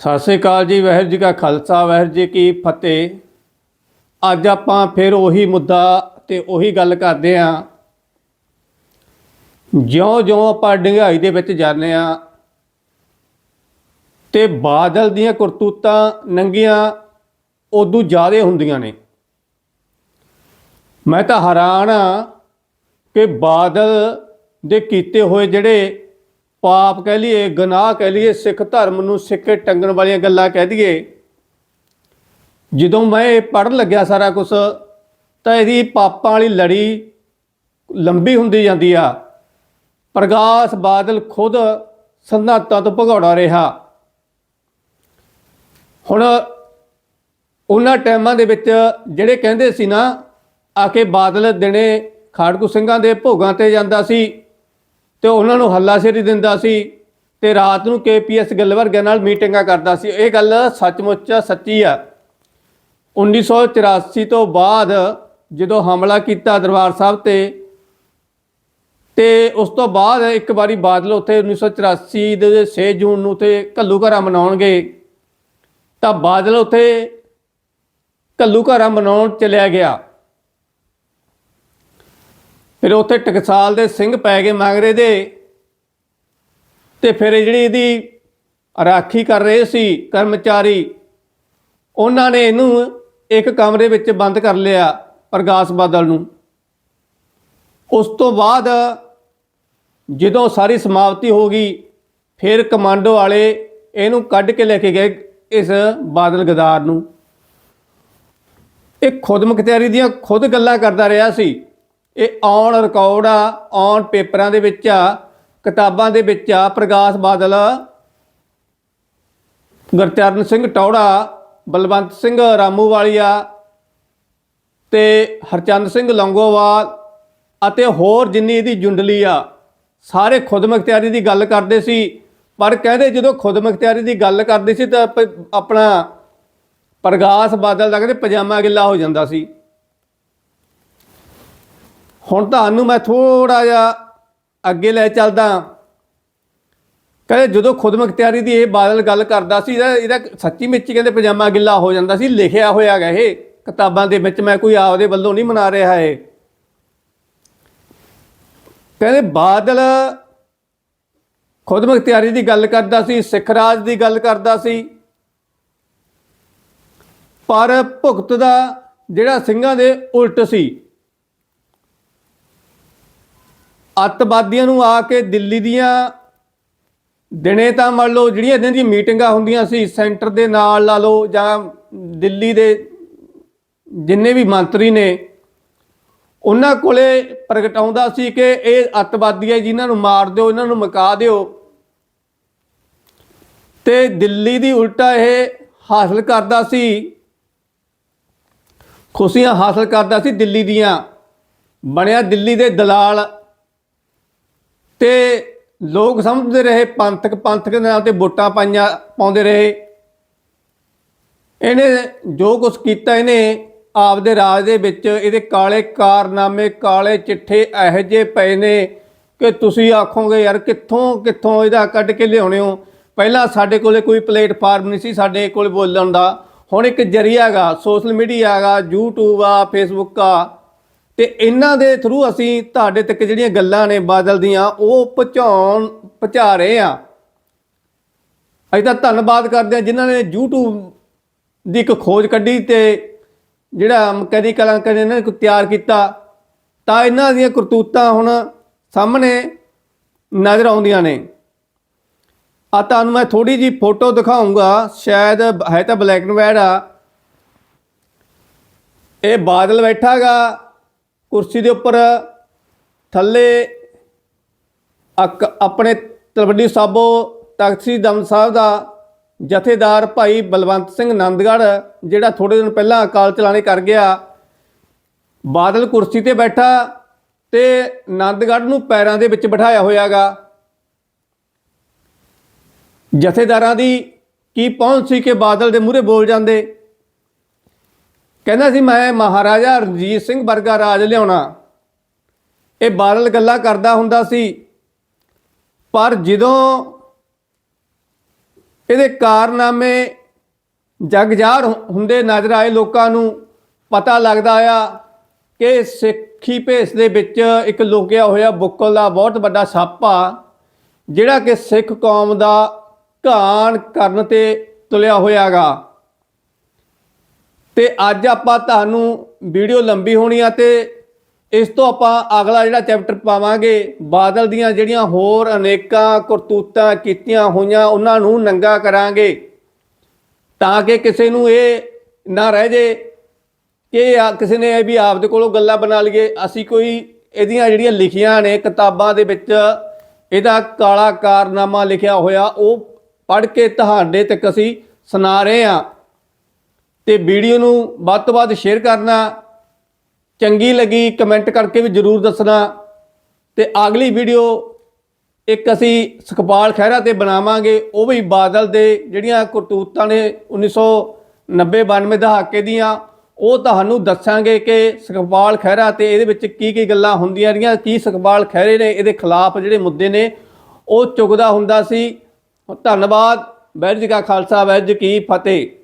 ਸਤਿ ਸ੍ਰੀ ਅਕਾਲ ਜੀ, ਵਾਹਿਗੁਰੂ ਜੀ ਕਾ ਖਾਲਸਾ, ਵਾਹਿਗੁਰੂ ਜੀ ਕੀ ਫਤਿਹ। ਅੱਜ ਆਪਾਂ ਫਿਰ ਉਹੀ ਮੁੱਦਾ ਤੇ ਉਹੀ ਗੱਲ ਕਰਦੇ ਆਂ ਜਿਉਂ-ਜਿਉਂ ਆਪਾਂ ਡੰਗਾਈ ਦੇ ਵਿੱਚ ਜਾਂਦੇ ਆਂ ਤੇ ਬਾਦਲ ਦੀਆਂ ਕਰਤੂਤਾਂ ਨੰਗੀਆਂ ਉਦੋਂ ਜ਼ਿਆਦਾ ਹੁੰਦੀਆਂ ਨੇ। ਮੈਂ ਤਾਂ ਹੈਰਾਨ ਆ ਕਿ ਬਾਦਲ ਦੇ ਕੀਤੇ ਹੋਏ ਜਿਹੜੇ ਪਾਪ ਕਹਿ ਲਈਏ, ਗੁਨਾਹ ਕਹਿ ਲਈਏ, ਸਿੱਖ ਧਰਮ ਨੂੰ ਸਿੱਕੇ ਟੰਗਣ ਵਾਲੀਆਂ ਗੱਲਾਂ ਕਹਿ ਦਈਏ। ਜਦੋਂ ਮੈਂ ਇਹ ਪੜਨ ਲੱਗਿਆ ਸਾਰਾ ਕੁਝ ਤਾਂ ਇਹਦੀ ਪਾਪਾਂ ਵਾਲੀ ਲੜੀ ਲੰਬੀ ਹੁੰਦੀ ਜਾਂਦੀ ਆ। ਪ੍ਰਗਾਸ ਬਾਦਲ ਖੁਦ ਸੰਨਾਤਾਂ ਤੋਂ ਭਗੌੜਾ ਰਿਹਾ। ਹੁਣ ਉਹਨਾਂ ਟਾਈਮਾਂ ਦੇ ਵਿੱਚ ਜਿਹੜੇ ਕਹਿੰਦੇ ਸੀ ਨਾ, ਆ ਕੇ ਬਾਦਲ ਦਿਨੇ ਖਾੜਕੂ ਸਿੰਘਾਂ ਦੇ ਭੋਗਾਂ ਤੇ ਜਾਂਦਾ ਸੀ। ਤੇ ਉਹਨਾਂ ਨੂੰ ਹੱਲਾਸ਼ੇਰੀ ਦਿੰਦਾ ਸੀ ਤੇ ਰਾਤ ਨੂੰ ਕੇਪੀਐਸ ਗੱਲ ਵਰਗਿਆਂ ਨਾਲ ਮੀਟਿੰਗਾਂ ਕਰਦਾ ਸੀ। ਇਹ ਗੱਲ ਸੱਚਮੁੱਚ ਸੱਚੀ ਆ। 1984 ਤੋਂ ਬਾਅਦ ਜਦੋਂ ਹਮਲਾ ਕੀਤਾ ਦਰਬਾਰ ਸਾਹਿਬ ਤੇ ਤੇ ਉਸ ਤੋਂ ਬਾਅਦ ਇੱਕ ਵਾਰੀ ਬਾਦਲ ਉੱਥੇ 1984 ਦੇ 6 ਜੂਨ ਨੂੰ ਤੇ ਘੱਲੂ ਘਰਾਂ ਮਨਾਉਣਗੇ, ਤਾਂ ਬਾਦਲ ਉੱਥੇ ਘੱਲੂ ਘਰਾਂ ਮਨਾਉਣ ਚਲਿਆ ਗਿਆ। ਫਿਰ ਉੱਥੇ ਟਕਸਾਲ ਦੇ ਸਿੰਘ ਪੈ ਗਏ ਮਗਰੇ ਦੇ ਤੇ ਫਿਰ ਜਿਹੜੀ ਇਹਦੀ ਰਾਖੀ ਕਰ ਰਹੇ ਸੀ ਕਰਮਚਾਰੀ, ਉਹਨਾਂ ਨੇ ਇਹਨੂੰ ਇੱਕ ਕਮਰੇ ਵਿੱਚ ਬੰਦ ਕਰ ਲਿਆ ਪ੍ਰਗਾਸ ਬਾਦਲ ਨੂੰ। ਉਸ ਤੋਂ ਬਾਅਦ ਜਦੋਂ ਸਾਰੀ ਸਮਾਪਤੀ ਹੋ ਗਈ, ਫਿਰ ਕਮਾਂਡੋ ਵਾਲੇ ਇਹਨੂੰ ਕੱਢ ਕੇ ਲੈ ਕੇ ਗਏ ਇਸ ਬਾਦਲ ਗਦਾਰ ਨੂੰ। ਇਹ ਖੁਦ ਮੁਖਤਿਆਰੀ ਦੀਆਂ ਖੁਦ ਗੱਲਾਂ ਕਰਦਾ ਰਿਹਾ ਸੀ। ਇਹ ਔਨ ਰਿਕਾਰਡ ਆ ਔਨ ਪੇਪਰਾਂ ਦੇ ਵਿੱਚ ਆ, ਕਿਤਾਬਾਂ ਦੇ ਵਿੱਚ ਆ ਪ੍ਰਕਾਸ਼ ਬਾਦਲ, ਗੁਰਚਰਨ ਸਿੰਘ ਟੌੜਾ, ਬਲਵੰਤ ਸਿੰਘ ਰਾਮੂਵਾਲੀਆ ਤੇ ਹਰਚੰਦ ਸਿੰਘ ਲੰਗੋਵਾਲ ਅਤੇ ਹੋਰ ਜਿੰਨੀ ਇਹਦੀ ਜੁੰਡਲੀ ਆ, ਸਾਰੇ ਖੁਦ ਮੁਖਤਿਆਰੀ ਦੀ ਗੱਲ ਕਰਦੇ ਸੀ। ਪਰ ਕਹਿੰਦੇ ਜਦੋਂ ਖੁਦ ਮੁਖਤਿਆਰੀ ਦੀ ਗੱਲ ਕਰਦੇ ਸੀ ਤਾਂ ਪ- ਆਪਣਾ ਪ੍ਰਗਾਸ ਬਾਦਲ ਦਾ ਕਹਿੰਦੇ ਪਜਾਮਾ ਗਿੱਲਾ ਹੋ ਜਾਂਦਾ ਸੀ। ਹੁਣ ਤੁਹਾਨੂੰ ਮੈਂ ਥੋੜਾ ਜਿਹਾ ਅੱਗੇ ਲੈ ਚੱਲਦਾ। ਕਹਿੰਦੇ ਜਦੋਂ ਖੁਦ ਮੁਖਤਿਆਰੀ ਦੀ ਇਹ ਬਾਦਲ ਗੱਲ ਕਰਦਾ ਸੀ, ਇਹਦਾ ਇਹਦਾ ਸੱਚੀ ਮਿੱਚੀ ਕਹਿੰਦੇ ਪਜਾਮਾ ਗਿੱਲਾ ਹੋ ਜਾਂਦਾ ਸੀ, ਲਿਖਿਆ ਹੋਇਆ ਗਾ ਇਹ। ਕਿਤਾਬਾਂ ਦੇ ਵਿੱਚ ਮੈਂ ਕੋਈ ਆਪਦੇ ਵੱਲੋਂ ਨਹੀਂ ਮਨਾ ਰਿਹਾ ਇਹ। ਕਹਿੰਦੇ ਬਾਦਲ ਖੁਦ ਮੁਖਤਿਆਰੀ ਦੀ ਗੱਲ ਕਰਦਾ ਸੀ, ਸਿੱਖ ਰਾਜ ਦੀ ਗੱਲ ਕਰਦਾ ਸੀ। ਪਰ ਭੁਗਤ ਦਾ ਜਿਹੜਾ ਸਿੰਘਾਂ ਦੇ ਉਲਟ ਸੀ ਅੱਤਵਾਦੀਆਂ ਨੂੰ ਆ ਕੇ ਦਿੱਲੀ ਦੀਆਂ ਦਿਨੇ ਤਾਂ ਮੰਨ ਲਓ ਜਿਹੜੀਆਂ ਇਹਨਾਂ ਦੀਆਂ ਮੀਟਿੰਗਾਂ ਹੁੰਦੀਆਂ ਸੀ, ਸੈਂਟਰ ਦੇ ਨਾਲ ਲਾ ਲਓ ਜਾਂ ਦਿੱਲੀ ਦੇ ਜਿੰਨੇ ਵੀ ਮੰਤਰੀ ਨੇ, ਉਹਨਾਂ ਕੋਲੇ ਪ੍ਰਗਟਾਉਂਦਾ ਸੀ ਕਿ ਇਹ ਅੱਤਵਾਦੀ ਹੈ ਜਿਨ੍ਹਾਂ ਨੂੰ ਮਾਰ ਦਿਓ, ਇਹਨਾਂ ਨੂੰ ਮਕਾ ਦਿਓ। ਤੇ ਦਿੱਲੀ ਦੀ ਉਲਟਾ ਇਹ ਹਾਸਲ ਕਰਦਾ ਸੀ, ਖੁਸ਼ੀਆਂ ਹਾਸਲ ਕਰਦਾ ਸੀ ਦਿੱਲੀ ਦੀਆਂ। ਬਣਿਆ ਦਿੱਲੀ ਦੇ ਦਲਾਲ ਤੇ ਲੋਕ ਸਮਝਦੇ ਰਹੇ, ਪੰਥਕ ਪੰਥਕ ਦੇ ਨਾਂ ਤੇ ਵੋਟਾਂ ਪਾਈਆਂ, ਪਾਉਂਦੇ ਰਹੇ। ਇਹਨੇ ਜੋ ਕੁਝ ਕੀਤਾ, ਇਹਨੇ ਆਪਦੇ ਰਾਜ ਦੇ ਵਿੱਚ ਇਹਦੇ ਕਾਲੇ ਕਾਰਨਾਮੇ, ਕਾਲੇ ਚਿੱਠੇ ਇਹੋ ਜਿਹੇ ਪਏ ਨੇ ਕਿ ਤੁਸੀਂ ਆਖੋਗੇ, ਯਾਰ ਕਿੱਥੋਂ ਕਿੱਥੋਂ ਇਹਦਾ ਕੱਢ ਕੇ ਲਿਆਉਣੇ ਹੋ? ਪਹਿਲਾਂ ਸਾਡੇ ਕੋਲੇ ਕੋਈ ਪਲੇਟਫਾਰਮ ਨਹੀਂ ਸੀ ਸਾਡੇ ਕੋਲ ਬੋਲਣ ਦਾ। ਹੁਣ ਇੱਕ ਜਰੀਆ ਹੈਗਾ, ਸੋਸ਼ਲ ਮੀਡੀਆ ਹੈਗਾ, YouTube ਆ, Facebook ਆ। ਤੇ ਇਹਨਾਂ ਦੇ ਥਰੂ ਅਸੀਂ ਤੁਹਾਡੇ ਤੱਕ ਜਿਹੜੀਆਂ ਗੱਲਾਂ ਨੇ ਬਾਦਲ ਦੀਆਂ, ਉਹ ਪਹੁੰਚਾਉਣ, ਪਹੁੰਚਾ ਰਹੇ ਆ ਅਸੀਂ ਤਾਂ ਧੰਨਵਾਦ ਕਰਦੇ ਆ ਜਿਨ੍ਹਾਂ ਨੇ YouTube ਦੀ ਇੱਕ ਖੋਜ ਕੱਢੀ ਤੇ ਜਿਹੜਾ ਕਦੀ ਕਲਾਕਾਰ ਨੇ ਇਹਨਾਂ ਨੇ ਤਿਆਰ ਕੀਤਾ। ਤਾਂ ਇਹਨਾਂ ਦੀਆਂ ਕਰਤੂਤਾਂ ਹੁਣ ਸਾਹਮਣੇ ਨਜ਼ਰ ਆਉਂਦੀਆਂ ਨੇ। ਆ ਤੁਹਾਨੂੰ ਮੈਂ ਥੋੜੀ ਜੀ ਫੋਟੋ ਦਿਖਾਉਂਗਾ ਸ਼ਾਇਦ ਹੈ ਤਾਂ ਬਲੈਕ ਐਂਡ ਵਾਈਟ ਆ। ਇਹ ਬਾਦਲ ਬੈਠਾਗਾ। ਕੁਰਸੀ ਦੇ ਉੱਪਰ ਥੱਲੇ ਅਕ- ਆਪਣੇ ਤਲਵੰਡੀ ਸਾਬੋ ਤਖਤ ਦਮ ਸਾਹਿਬ ਦਾ ਜਥੇਦਾਰ ਭਾਈ ਬਲਵੰਤ ਸਿੰਘ ਨੰਦਗੜ੍ਹ, ਜਿਹੜਾ ਥੋੜੇ ਦਿਨ ਪਹਿਲਾਂ ਅਕਾਲ ਚਲਾਣੇ ਕਰ ਗਿਆ, ਬਾਦਲ ਕੁਰਸੀ ਤੇ ਬੈਠਾ ਤੇ ਨੰਦਗੜ੍ਹ ਨੂੰ ਪੈਰਾਂ ਦੇ ਵਿੱਚ ਬਿਠਾਇਆ ਹੋਇਆਗਾ। ਜਥੇਦਾਰਾਂ ਦੀ ਕੀ ਪਹੁੰਚ ਸੀ ਕਿ ਬਾਦਲ ਦੇ ਮੂਹਰੇ ਬੋਲ ਜਾਂਦੇ? ਕਹਿੰਦਾ ਸੀ, ਮੈਂ ਮਹਾਰਾਜਾ ਰਣਜੀਤ ਸਿੰਘ ਵਰਗਾ ਰਾਜ ਲਿਆਉਣਾ। ਇਹ ਬਾਦਲ ਗੱਲਾਂ ਕਰਦਾ ਹੁੰਦਾ ਸੀ। ਪਰ ਜਦੋਂ ਇਹਦੇ ਕਾਰਨਾਮੇ ਜਗਜਾਰ ਹੁੰਦੇ ਨਜ਼ਰ ਆਏ ਲੋਕਾਂ ਨੂੰ, ਪਤਾ ਲੱਗਦਾ ਆ ਕਿ ਸਿੱਖੀ ਭੇਸ ਦੇ ਵਿੱਚ ਇੱਕ ਲੁਕਿਆ ਹੋਇਆ ਬੁੱਕਲ ਦਾ ਬਹੁਤ ਵੱਡਾ ਸੱਪ ਆ ਜਿਹੜਾ ਕਿ ਸਿੱਖ ਕੌਮ ਦਾ ਘਾਣ ਕਰਨ ਤੇ ਤੁਲਿਆ ਹੋਇਆਗਾ। ਤੇ ਅੱਜ ਆਪਾਂ ਤੁਹਾਨੂੰ ਵੀਡੀਓ ਲੰਬੀ ਹੋਣੀ ਆ ਤੇ ਇਸ ਤੋਂ ਆਪਾਂ ਅਗਲਾ ਜਿਹੜਾ ਚੈਪਟਰ ਪਾਵਾਂਗੇ, ਬਾਦਲ ਦੀਆਂ ਜਿਹੜੀਆਂ ਹੋਰ ਅਨੇਕਾਂ ਕਰਤੂਤਾਂ ਕੀਤੀਆਂ ਹੋਈਆਂ, ਉਹਨਾਂ ਨੂੰ ਨੰਗਾ ਕਰਾਂਗੇ। ਤਾਂ ਕਿ ਕਿਸੇ ਨੂੰ ਇਹ ਨਾ ਰਹਿ ਜੇ ਕਿ ਕਿਸੇ ਨੇ ਇਹ ਵੀ ਆਪਦੇ ਕੋਲੋਂ ਗੱਲਾਂ ਬਣਾ ਲਈਏ। ਅਸੀਂ ਕੋਈ ਇਹਦੀਆਂ ਜਿਹੜੀਆਂ ਲਿਖੀਆਂ ਨੇ, ਕਿਤਾਬਾਂ ਦੇ ਵਿੱਚ ਇਹਦਾ ਕਾਲਾ ਕਾਰਨਾਮਾ ਲਿਖਿਆ ਹੋਇਆ, ਉਹ ਪੜ੍ਹ ਕੇ ਤੁਹਾਡੇ ਤੱਕ ਅਸੀਂ ਸੁਣਾ ਰਹੇ ਹਾਂ। ਤੇ ਵੀਡੀਓ ਨੂੰ ਵੱਧ ਤੋਂ ਵੱਧ ਸ਼ੇਅਰ ਕਰਨਾ, ਚੰਗੀ ਲੱਗੀ ਕਮੈਂਟ ਕਰਕੇ ਵੀ ਜਰੂਰ ਦੱਸਣਾ। ਤੇ ਅਗਲੀ ਵੀਡੀਓ ਇੱਕ ਅਸੀਂ ਸੁਖਪਾਲ ਖਹਿਰਾ ਤੇ ਬਣਾਵਾਂਗੇ, ਉਹ ਵੀ ਬਾਦਲ ਦੇ ਜਿਹੜੀਆਂ ਕਰਤੂਤਾਂ ਨੇ 1990 92 ਦਹਾਕੇ ਦੀਆਂ, ਉਹ ਤੁਹਾਨੂੰ ਦੱਸਾਂਗੇ ਕਿ ਸੁਖਪਾਲ ਖਹਿਰਾ ਤੇ ਇਹਦੇ ਵਿੱਚ ਕੀ ਕੀ ਗੱਲਾਂ ਹੁੰਦੀਆਂ ਰਹੀਆਂ, ਕੀ ਸੁਖਪਾਲ ਖਹਿਰੇ ਨੇ ਇਹਦੇ ਖਿਲਾਫ ਜਿਹੜੇ ਮੁੱਦੇ ਨੇ, ਉਹ ਚੁੱਕਦਾ ਹੁੰਦਾ ਸੀ। ਧੰਨਵਾਦ, ਵਾਹਿਗੁਰੂ ਕਾ ਖਾਲਸਾ, ਵਾਹਿਗੁਰੂ ਕੀ ਫਤਿਹ।